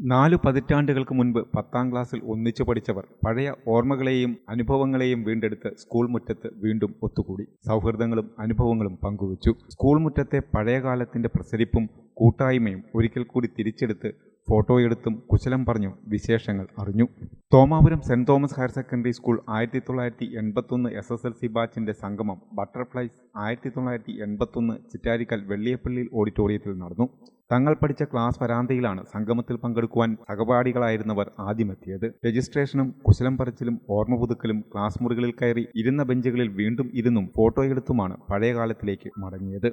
നാലു പതിറ്റാണ്ടുകൾക്ക് മുൻപ് പത്താം ക്ലാസ്സിൽ ഒന്നിച്ചു പഠിച്ചവർ പഴയ ഓർമ്മകളെയും അനുഭവങ്ങളെയും വീണ്ടെടുത്ത് സ്കൂൾ മുറ്റത്ത് വീണ്ടും ഒത്തുകൂടി. സൗഹൃദങ്ങളും അനുഭവങ്ങളും പങ്കുവച്ചു. സ്കൂൾ മുറ്റത്തെ പഴയ കാലത്തിന്റെ പ്രസരിപ്പും കൂട്ടായ്മയും ഒരിക്കൽ കൂടി തിരിച്ചെടുത്ത് ഫോട്ടോയെടുത്തും കുശലം പറഞ്ഞും വിശേഷങ്ങൾ അറിഞ്ഞു. Thomapuram saint Thomas higher secondary school ആയിരത്തി തൊള്ളായിരത്തി എൺപത്തൊന്ന് എസ് എസ് എൽ സി ബാച്ചിന്റെ സംഗമം ബട്ടർഫ്ലൈസ് ആയിരത്തി തൊള്ളായിരത്തി എൺപത്തൊന്ന് ചിറ്റാരിക്കൽ വെള്ളിയപ്പള്ളിയിൽ ഓഡിറ്റോറിയത്തിൽ നടന്നു. തങ്ങൾ പഠിച്ച ക്ലാസ് വരാന്തയിലാണ് സംഗമത്തിൽ പങ്കെടുക്കുവാൻ സഹപാഠികളായിരുന്നവർ ആദ്യമെത്തിയത്. രജിസ്ട്രേഷനും കുശലം പറച്ചിലും ഓർമ്മ പുതുക്കലും ക്ലാസ് മുറികളിൽ കയറി ഇരുന്ന ബെഞ്ചുകളിൽ വീണ്ടും ഇരുന്നും ഫോട്ടോയെടുത്തുമാണ് പഴയ കാലത്തിലേക്ക് മടങ്ങിയത്.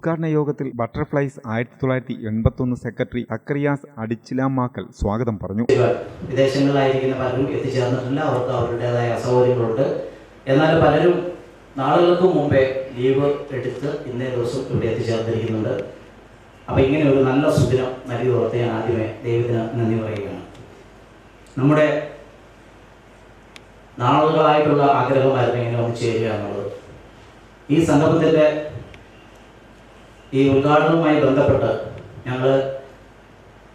ഉദ്ഘാടന യോഗത്തിൽ ബട്ടർഫ്ലൈസ് ആയിരത്തി തൊള്ളായിരത്തി എൺപത്തൊന്ന് സെക്രട്ടറി അക്രിയാസ് അടിച്ചിലാമാക്കൽ സ്വാഗതം പറഞ്ഞു. വിദേശങ്ങളിലായിരിക്കുന്ന പലരും എത്തിച്ചേർന്നിട്ടില്ല അവർക്ക് അവരുടേതായ അസൗകര്യങ്ങളുണ്ട്. എന്നാൽ പലരും നാളുകൾക്ക് മുമ്പേ ലീവ് എടുത്ത് ഇന്നേ ദിവസം ഇവിടെ എത്തിച്ചേർന്നിരിക്കുന്നുണ്ട്. അപ്പോൾ ഇങ്ങനെ ഒരു നല്ല സുദിനം നൽകി ഓർത്ത് ഞാൻ ആദ്യമേ ദൈവത്തിന് നന്ദി പറയുകയാണ്. നമ്മുടെ നാളുകളായിട്ടുള്ള ആഗ്രഹമായിരുന്നു ഇങ്ങനെ ഒന്ന് ചേരുക എന്നുള്ളത്. ഈ സംഗമത്തിന്റെ ഈ ഉദ്ഘാടനവുമായി ബന്ധപ്പെട്ട് ഞങ്ങൾ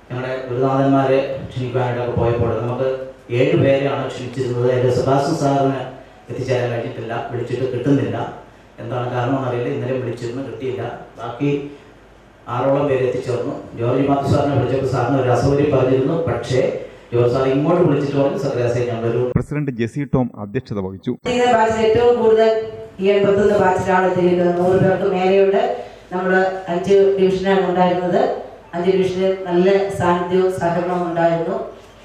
ഞങ്ങളുടെ ഗുരുനാഥന്മാരെ ക്ഷണിക്കാനായിട്ടൊക്കെ പോയപ്പോൾ നമുക്ക് ഏഴ് പേരെയാണ് ക്ഷണിച്ചിരുന്നത്. എന്റെ സുഭാഷ് സാറിന് എത്തിച്ചേരാൻ കഴിഞ്ഞിട്ടില്ല. വിളിച്ചിട്ട് കിട്ടുന്നില്ല. എന്താണ് കാരണം അറിയില്ല ഇന്നലെ വിളിച്ചിരുന്നു കിട്ടിയില്ല. ബാക്കി ആറോളം പേര് എത്തിച്ചേർന്നു. ജോർജ് മാത്യു സാറിനെ വിളിച്ചപ്പോൾ സാറിന് ഒരു അസൗകര്യം പറഞ്ഞിരുന്നു. പക്ഷേ ജോർജ് സാർ ഇങ്ങോട്ട് വിളിച്ചിട്ട് പറഞ്ഞു സക്രിയാസെ ഞങ്ങളൊരു പ്രസിഡന്റ് ജെസി ടോം അധ്യക്ഷത വഹിച്ചു. ഏറ്റവും കൂടുതൽ ഈ എൺപത്തൊന്ന് ബാച്ചിലാണ് എത്തിയിരിക്കുന്നത്. നൂറ് പേർക്ക് മേലെയുണ്ട്. നമ്മൾ അഞ്ച് ഡിവിഷനാണ് ഉണ്ടായിരുന്നത്. അഞ്ച് ഡിവിഷനിൽ നല്ല സാന്നിധ്യവും സഹകരണവും ഉണ്ടായിരുന്നു.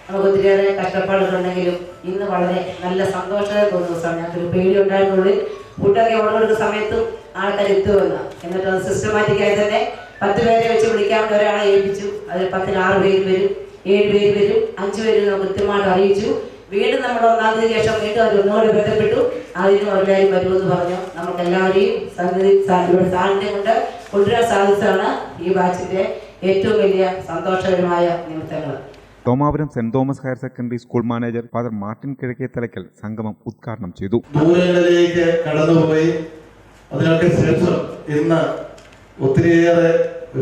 നമുക്ക് ഒത്തിരിയേറെ കഷ്ടപ്പാടുകളുണ്ടെങ്കിലും ഇന്ന് വളരെ നല്ല സന്തോഷകരം തോന്നുന്ന ദിവസമാണ്. ഞങ്ങൾക്കൊരു പേടി ഉണ്ടായിരുന്നുള്ളിൽ ഫുഡൊക്കെ ഓർഡർ എടുക്കുന്ന സമയത്തും ആൾക്കാർ എത്തുമെന്ന് എന്നിട്ട് അത് സിസ്റ്റമാറ്റിക്കായി തന്നെ പത്ത് പേരെ വെച്ച് വിളിക്കാൻ ഒരാളെ ഏൽപ്പിച്ചു. അതിൽ പത്തിൽ ആറ് പേര് വരും. ഏഴ് പേര് വരും. അഞ്ച് പേര് നമുക്ക് കൃത്യമായിട്ട് അറിയിച്ചു. വീണ്ടും നമ്മൾ ഒന്നാമത്തെ തീയതി ശേഷം വീണ്ടും അവർ ഒന്നുകൂടി ബന്ധപ്പെട്ടു. അതിനും അവരുടെ വരുമെന്ന് പറഞ്ഞു. നമുക്ക് എല്ലാവരെയും സന്നിധി ഇവിടെ സാന്നിധ്യം കൊണ്ട് കൊണ്ടുവരാൻ സാധിച്ചതാണ് ഈ ബാച്ചിന്റെ ഏറ്റവും വലിയ സന്തോഷകരമായ നിമിത്തങ്ങൾ. Thomapuram saint Thomas higher secondary school manager father Martin Kizhakkethalakkal സംഗമം ഉദ്ഘാടനം ചെയ്തു. ദൂരങ്ങളിലേക്ക് കടന്നുപോയി അതിനൊക്കെ ശേഷം ഇന്ന് ഒത്തിരിയേറെ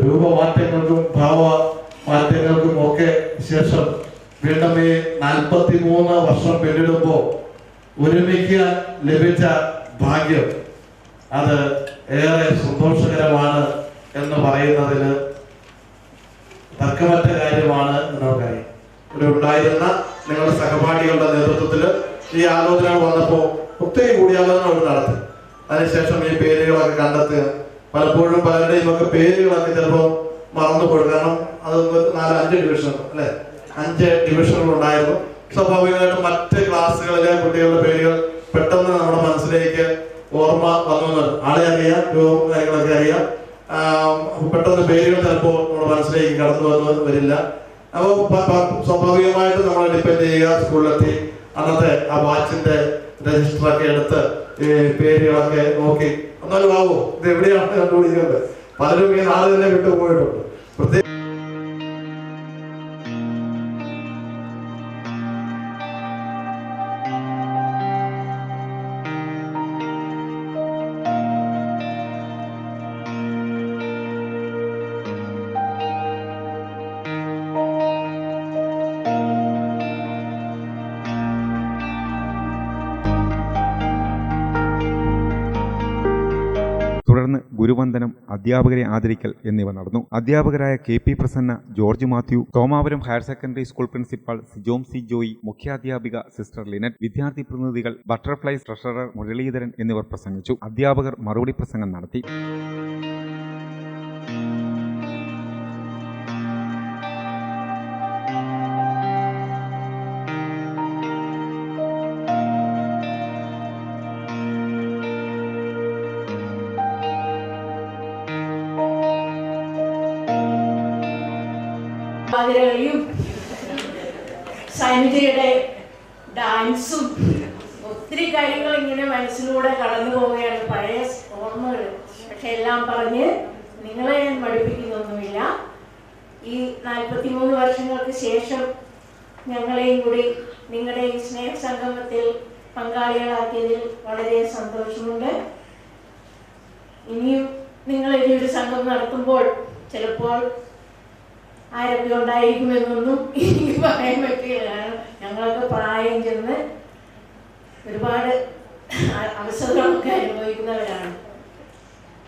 രൂപമാറ്റങ്ങൾക്കും ഭാവ മാറ്റങ്ങൾക്കും ഒക്കെ ശേഷം വീണ്ടും ഈ നാൽപ്പത്തി മൂന്ന് വർഷം പിന്നിടുമ്പോൾ ഒരുമിക്ക് ലഭിച്ച ഭാഗ്യം അത് ഏറെ സന്തോഷകരമാണ് എന്ന് പറയുന്നതിൽ തർക്കമറ്റ കാര്യമാണ് എന്ന് ഇവിടെ ഉണ്ടായിരുന്ന നിങ്ങളുടെ സഹപാഠികളുടെ നേതൃത്വത്തിൽ ഈ ആലോചന വന്നപ്പോൾ ഒത്തിരി കൂടിയാലോചന അവർ നടത്തി. അതിനുശേഷം ഈ പേരുകളൊക്കെ കണ്ടെത്തുക. പലപ്പോഴും പലരുടെയും ഒക്കെ പേരുകളൊക്കെ ചിലപ്പോൾ മറന്നുപോയി കാരണം അത് നാല് അഞ്ച് ഡിവിഷൻ അല്ലെ? അഞ്ച് ഡിവിഷനുകൾ ഉണ്ടായിരുന്നു സ്വാഭാവികമായിട്ടും മറ്റ് ക്ലാസ്സുകളിലെ കുട്ടികളുടെ പേരുകൾ പെട്ടെന്ന് നമ്മുടെ മനസ്സിലേക്ക് ഓർമ്മ വന്നു ആളെ അറിയാം രൂപവും കാര്യങ്ങളൊക്കെ അറിയാം. പെട്ടെന്ന് പേരുകൾ ചിലപ്പോൾ നമ്മുടെ മനസ്സിലേക്ക് കടന്നു വന്നു വരില്ല. അപ്പോൾ സ്വാഭാവികമായിട്ട് നമ്മൾ ഡിപ്പെൻഡ് ചെയ്യുക സ്കൂളിലെത്തി. അന്നത്തെ ആ വാച്ചിന്റെ രജിസ്റ്ററൊക്കെ എടുത്ത് പേരുകളൊക്കെ നോക്കി. എന്നാലും ആവോ ഇത് എവിടെയാണ് കണ്ടുപിടിക്കേണ്ടത്? പലരും ഈ നാളെ തന്നെ വിട്ടു പോയിട്ടുണ്ട് പ്രത്യേക ഗുരുവന്ദനം അധ്യാപകരെ ആദരിക്കൽ എന്നിവ നടന്നു. അധ്യാപകരായ K P Prasanna George Mathew Thomapuram higher secondary school principal Sijom C Joy മുഖ്യാധ്യാപിക sister Lynette വിദ്യാർത്ഥി പ്രതിനിധികൾ ബട്ടർഫ്ലൈ ട്രഷറർ മുരളീധരൻ എന്നിവർ പ്രസംഗിച്ചു. അധ്യാപകർ മറുപടി പ്രസംഗം നടത്തി. സൈനികയുടെ ഡാൻസും ഒത്തിരി കാര്യങ്ങൾ ഇങ്ങനെ മനസ്സിലൂടെ കടന്നു പോവുകയാണ്. പഴയ ഓർമ്മകൾ. പക്ഷെ എല്ലാം പറഞ്ഞ് നിങ്ങളെ ഞാൻ പഠിപ്പിക്കുന്നൊന്നുമില്ല. ഈ നാൽപ്പത്തിമൂന്ന് വർഷങ്ങൾക്ക് ശേഷം ഞങ്ങളെയും കൂടി നിങ്ങളുടെ ഈ സ്നേഹ സംഗമത്തിൽ പങ്കാളികളാക്കിയതിൽ വളരെ സന്തോഷമുണ്ട്. ഇനിയും നിങ്ങൾ ഇനിയൊരു സംഘം നടത്തുമ്പോൾ ചിലപ്പോൾ ആരൊക്കെ ഉണ്ടായിരിക്കുമെന്നൊന്നും എനിക്ക് പറയാൻ പറ്റില്ല. ഞങ്ങളൊക്കെ പ്രായം ചെന്ന് ഒരുപാട് അവസരങ്ങളൊക്കെ അനുഭവിക്കുന്നവരാണ്.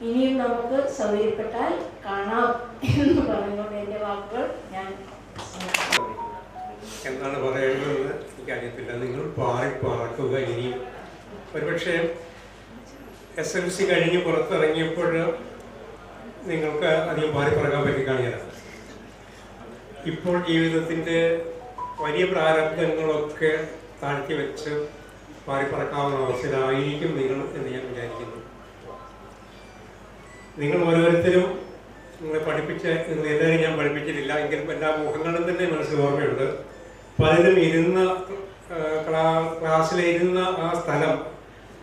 ഇനിയും നമുക്ക് സൗകര്യപ്പെട്ടാൽ കാണാം എന്ന് പറഞ്ഞുകൊണ്ട് എന്റെ വാക്കുകൾ ഞാൻ എന്താണ് പറയേണ്ടതെന്ന് എനിക്കറിയത്തില്ല. നിങ്ങൾ പാറി പാട്ടുക ഇനിയും ഒരുപക്ഷെ എസ് എൽ സി കഴിഞ്ഞ് പുറത്തിറങ്ങിയപ്പോൾ നിങ്ങൾക്ക് അധികം പാറി പറക്കാൻ പറ്റി കാണില്ല ഇപ്പോൾ ജീവിതത്തിന്റെ വലിയ പ്രാരബ്ധങ്ങളൊക്കെ താഴ്ത്തി വെച്ച് പാറി പറക്കാവുന്ന അവസ്ഥയിലായിരിക്കും നിങ്ങൾ എന്ന് ഞാൻ വിചാരിക്കുന്നു. നിങ്ങൾ ഓരോരുത്തരും നിങ്ങളെ പഠിപ്പിച്ച നിങ്ങൾ എല്ലാവരും ഞാൻ പഠിപ്പിച്ചിട്ടില്ല എങ്കിലും എല്ലാ മുഖങ്ങളും തന്നെ മനസ്സിൽ ഓർമ്മയുണ്ട്. പലരും ഇരുന്ന ക്ലാസ്സിലെ ഇരുന്ന ക്ലാസ്സിലിരുന്ന ആ സ്ഥലം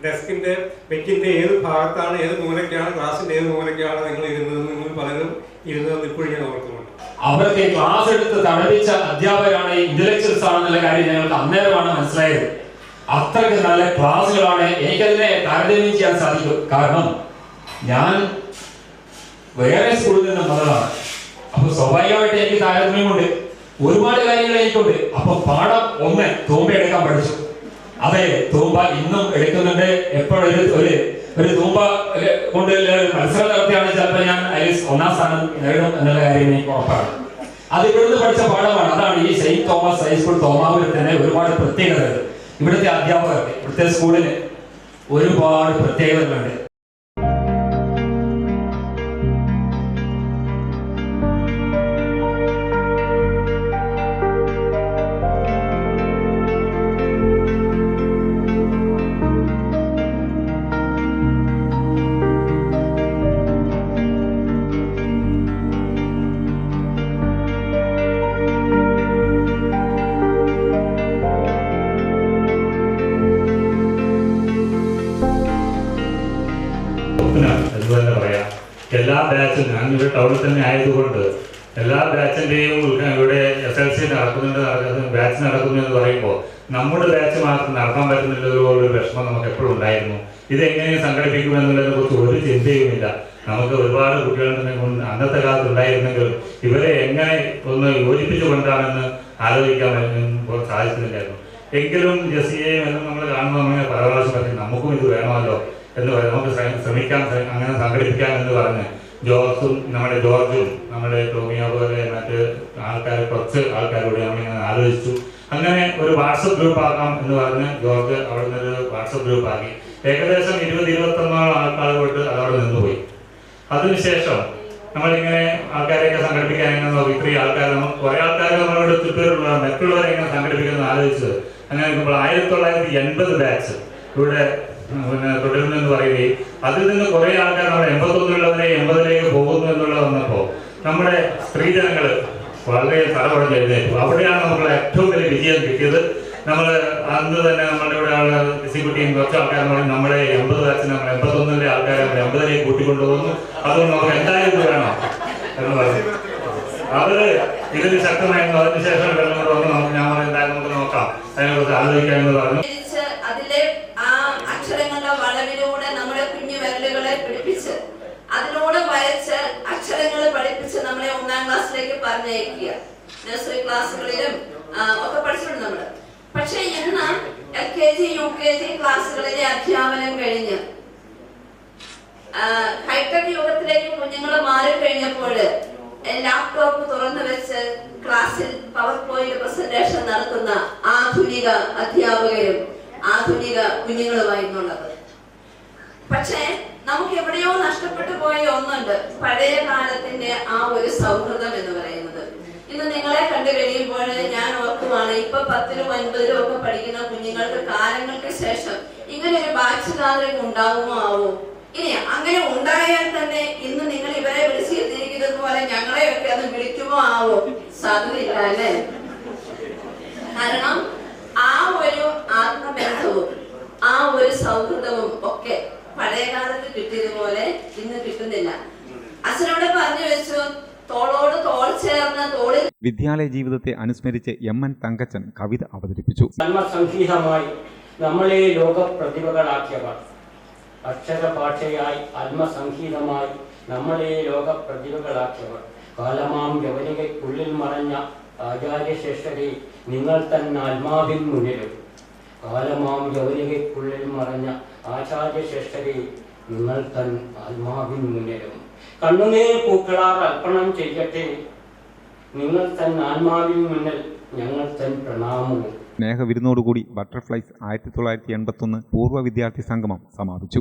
ഡെസ്കിന്റെ ബെഞ്ചിന്റെ ഏത് ഭാഗത്താണ് ഏത് മൂലയ്ക്കാണ് ക്ലാസ്സിന്റെ ഏത് മൂലയ്ക്കാണ് നിങ്ങൾ ഇരുന്നത് നിങ്ങൾ പലരും ഇരുന്നത് ഇപ്പോഴും ഞാൻ ഓർക്കുന്നുണ്ട് അവർക്ക് ക്ലാസ് എടുത്ത് തടവിച്ച അധ്യാപകരാണ് ഇന്റലക്ച്വൽസ് ആണെന്നുള്ള കാര്യം ഞങ്ങൾക്ക് അന്നേരമാണ് മനസ്സിലായത്. അത്രയ്ക്ക് നല്ല ക്ലാസ്സുകളാണ് എനിക്കതിനെ താരതമ്യം ചെയ്യാൻ സാധിക്കും. കാരണം ഞാൻ വേറെ സ്കൂളിൽ നിന്ന് മതമാണ് അപ്പൊ സ്വാഭാവികമായിട്ട് എനിക്ക് താരതമ്യമുണ്ട്. ഒരുപാട് കാര്യങ്ങൾ എനിക്കുണ്ട്. അപ്പൊ പാഠം ഒന്ന് തൂമ്പ എടുക്കാൻ പഠിച്ചു. അതെ തൂമ്പ ഇന്നും എടുക്കുന്നുണ്ട്. എപ്പോഴൊരു ഒരു ഒരു തൂമ്പ കൊണ്ട് മത്സരം നടത്തിയാണ് ചിലപ്പോൾ ഞാൻ അതിൽ ഒന്നാം സ്ഥാനം നേടും എന്നുള്ള കാര്യം എനിക്ക് ഉറപ്പാണ്. അത് ഇവിടുന്ന് പഠിച്ച പാഠമാണ്. അതാണ് ഈ സെയിന്റ് തോമസ് ഹൈസ്കൂൾ തന്നെ ഒരുപാട് പ്രത്യേകതകൾ. ഇവിടുത്തെ അധ്യാപകർക്ക് ഇവിടുത്തെ സ്കൂളിന് ഒരുപാട് പ്രത്യേകതകളുണ്ട്. എല്ലാ ബാച്ചും ഞാൻ ഇവിടെ ടൗണിൽ തന്നെ ആയതുകൊണ്ട് എല്ലാ ബാച്ചിന്റെയും ഇവിടെ എസ് എൽ സി നടക്കുന്നുണ്ട് ബാച്ച് നടക്കുന്നു എന്ന് പറയുമ്പോൾ നമ്മുടെ ബാച്ച് മാത്രം നടത്താൻ ഒരു വിഷമം നമുക്ക് എപ്പോഴും ഉണ്ടായിരുന്നു. ഇത് എങ്ങനെ സംഘടിപ്പിക്കുമെന്നുള്ളതിനെ കുറിച്ച് ഒരു ചിന്തയുമില്ല. നമുക്ക് ഒരുപാട് കൊണ്ട് അന്നത്തെ കാലത്ത് ഉണ്ടായിരുന്നെങ്കിലും ഇവരെ എങ്ങനെ ഒന്ന് യോജിപ്പിച്ചു കൊണ്ടാണെന്ന് ആലോചിക്കാൻ പറ്റും സാധിക്കുന്നില്ലായിരുന്നു എങ്കിലും ജസിയെയും എല്ലാം നമ്മൾ കാണുമ്പോൾ അങ്ങനെ പ്രാവശ്യം പറയും നമുക്കും ഇത് വേണമല്ലോ എന്ന് പറയാം. നമുക്ക് ശ്രമിക്കാൻ ശ്രമിക്കാം അങ്ങനെ സംഘടിപ്പിക്കാം എന്ന് പറഞ്ഞ് ജോർജും നമ്മുടെ ജോർജും നമ്മുടെ ടോമിയോ പോലെ മറ്റ് ആൾക്കാർ കുറച്ച് ആൾക്കാരോട് നമ്മളിങ്ങനെ ആലോചിച്ചു. അങ്ങനെ ഒരു വാട്സപ്പ് ഗ്രൂപ്പ് ആക്കാം എന്ന് പറഞ്ഞ് ജോർജ് അവിടെ ഒരു വാട്സപ്പ് ഗ്രൂപ്പ് ആക്കി. ഏകദേശം ഇരുപത് ഇരുപത്തൊന്നോളം ആൾക്കാർ പോയിട്ട് അതവിടെ നിന്നുപോയി. അതിനുശേഷം നമ്മളിങ്ങനെ ആൾക്കാരെയൊക്കെ സംഘടിപ്പിക്കാൻ എങ്ങനെ നോക്കി? ഇത്രയും ആൾക്കാർ നമ്മൾ കുറെ ആൾക്കാർ നമ്മളോട് തൃപ്പൂരുള്ള മറ്റുള്ളവരെ എങ്ങനെ സംഘടിപ്പിക്കുന്നത് ആലോചിച്ചത്. അങ്ങനെ നോക്കുമ്പോൾ ആയിരത്തി തൊള്ളായിരത്തി എൺപത് ബാച്ച് ഇവിടെ ഉം, എന്ന് പറയുകയും അതിൽ നിന്ന് കുറെ ആൾക്കാർ നമ്മുടെ എൺപത്തൊന്നിലുള്ളവരെ എൺപതിലേക്ക് പോകുന്നു എന്നുള്ളത് വന്നപ്പോൾ നമ്മുടെ സ്ത്രീജനങ്ങൾ വളരെ തലമുടഞ്ഞ് എഴുന്നേറ്റു. അവിടെയാണ് നമ്മൾ ഏറ്റവും വലിയ വിജയം കിട്ടിയത്. നമ്മൾ അന്ന് തന്നെ നമ്മുടെ ഇവിടെ ഉള്ള എക്സിക്യൂട്ടീവ് കുറച്ച് ആൾക്കാർ പറഞ്ഞു നമ്മളെ എൺപത് ബാച്ചിന് നമ്മൾ എൺപത്തൊന്നിലെ ആൾക്കാരെ നമ്മൾ എൺപതിലേക്ക് കൂട്ടിക്കൊണ്ടുപോകുന്നു അതുകൊണ്ട് നമുക്ക് എന്തായാലും വേണം എന്ന് പറഞ്ഞു. അവർ ഇതിന് ശക്തമായിരുന്നു. അതിനുശേഷം വെള്ളം കൊണ്ട് വന്ന് നമുക്ക് ഞാൻ പറഞ്ഞു എന്തായാലും നമുക്ക് നോക്കാം. അതിനെക്കുറിച്ച് ആലോചിക്കാമെന്ന് പറഞ്ഞു. പറഞ്ഞയക്കുക. നഴ്സറി ക്ലാസ്സുകളിലും ഒക്കെ പഠിച്ചിട്ടുണ്ട് നമ്മൾ. പക്ഷെ ഇന്ന് L K G U K G ക്ലാസ്സുകളിലെ അധ്യാപനം കഴിഞ്ഞ് ഹൈടെക് യുഗത്തിലേക്ക് കുഞ്ഞുങ്ങൾ മാറിക്കഴിഞ്ഞപ്പോൾ ലാപ്ടോപ്പ് തുറന്നു വെച്ച് ക്ലാസ്സിൽ പവർ പോയിന്റ് പ്രസന്റേഷൻ നടത്തുന്ന ആധുനിക അധ്യാപകരും ആധുനിക കുഞ്ഞുങ്ങളുമായിരുന്നുള്ളത് പക്ഷേ നമുക്ക് എവിടെയോ നഷ്ടപ്പെട്ടു പോയ ഒന്നുണ്ട്. പഴയ കാലത്തിന്റെ ആ ഒരു സൗഹൃദം എന്ന് പറയുന്നത്. ഇന്ന് നിങ്ങളെ കണ്ടു കഴിയുമ്പോൾ ഞാൻ ഓർക്കുമാണ് ഇപ്പൊ പത്തിലും ഒൻപതിലും ഒക്കെ പഠിക്കുന്ന കുഞ്ഞുങ്ങൾക്ക് കാലങ്ങൾക്ക് ശേഷം ഇങ്ങനെ ഒരു ഗാദറിംഗ് ഉണ്ടാവുമോ ആവോ? ഇനി അങ്ങനെ ഉണ്ടായാൽ തന്നെ ഇന്ന് നിങ്ങൾ ഇവരെ വിളിച്ചിരുത്തിയിരിക്കുന്നത് പോലെ ഞങ്ങളെയൊക്കെ അത് വിളിക്കുമോ ആവോ? സാധ്യതയില്ല അല്ലേ? കാരണം ആ ഒരു ആത്മബന്ധവും ആ ഒരു സൗഹൃദവും ഒക്കെ പഴയ കാലത്ത് കിട്ടിയതുപോലെ ഇന്ന് കിട്ടുന്നില്ല. അച്ഛനോട് പറഞ്ഞു വെച്ചു തോളോട് തോൾ ചേർന്ന് തോളിൽ വിദ്യാലയ ജീവിതത്തെ അനുസ്മരിച്ച് എം എൻ തങ്കച്ചൻ കവിത അവതരിപ്പിച്ചു. ആത്മസംഹിതമായി നമ്മളെ ലോക പ്രതിഭകളാക്കിയവർ അക്ഷരഭാഷയായി ആത്മസംഹിതമായി നമ്മളെ ലോക പ്രതിഭകളാക്കിയവർ കാലമാം യവനികയ്ക്കുള്ളിൽ മറഞ്ഞ ആചാര്യശേഷരെ നിങ്ങൾ തന്നെ ആത്മാവിൻ മുന്നിലും കാലമാം ജവനികയ്ക്കുള്ളിൽ മറഞ്ഞ ആചാര്യശ്രേഷ്ഠരെ നിങ്ങൾ തൻ ആത്മാവിൻ മുന്നിലും കണ്ണുനീർ പൂക്കളാർ അർപ്പണം ചെയ്യട്ടെ. നിങ്ങൾ തൻ ആത്മാവിൻ മുന്നിൽ ഞങ്ങൾ തൻ പ്രണാമങ്ങൾ. സ്നേഹവിരുന്നോടുകൂടി ബട്ടർഫ്ലൈസ് ആയിരത്തി തൊള്ളായിരത്തി എൺപത്തൊന്ന് പൂർവ വിദ്യാർത്ഥി സംഗമം സമാപിച്ചു.